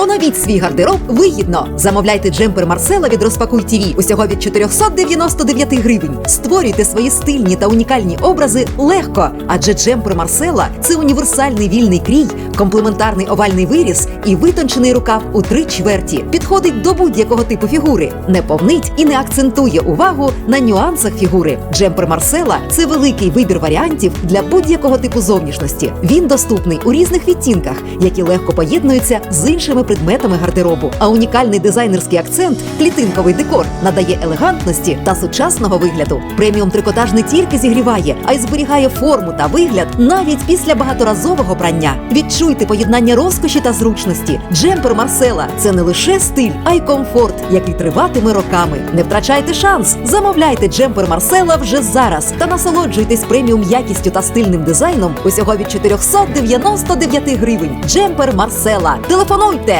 Оновіть свій гардероб вигідно. Замовляйте джемпер Марсела від Розпакуй ТІВІ усього від 499 гривень. Створюйте свої стильні та унікальні образи легко, адже джемпер Марсела це універсальний вільний крій, комплементарний овальний виріз і витончений рукав у три чверті. Підходить до будь-якого типу фігури, не повнить і не акцентує увагу на нюансах фігури. Джемпер Марсела це великий вибір варіантів для будь-якого типу зовнішності. Він доступний у різних відтінках, які легко поєднуються з іншими предметами гардеробу. А унікальний дизайнерський акцент клітинковий декор надає елегантності та сучасного вигляду. Преміум трикотаж не тільки зігріває, а й зберігає форму та вигляд навіть після багаторазового прання. Відчуйте поєднання розкоші та зручності. Джемпер Марсела це не лише стиль, а й комфорт, який триватиме роками. Не втрачайте шанс. Замовляйте джемпер Марсела вже зараз та насолоджуйтесь преміум якістю та стильним дизайном усього від 499 гривень. Джемпер Марсела. Телефонуйте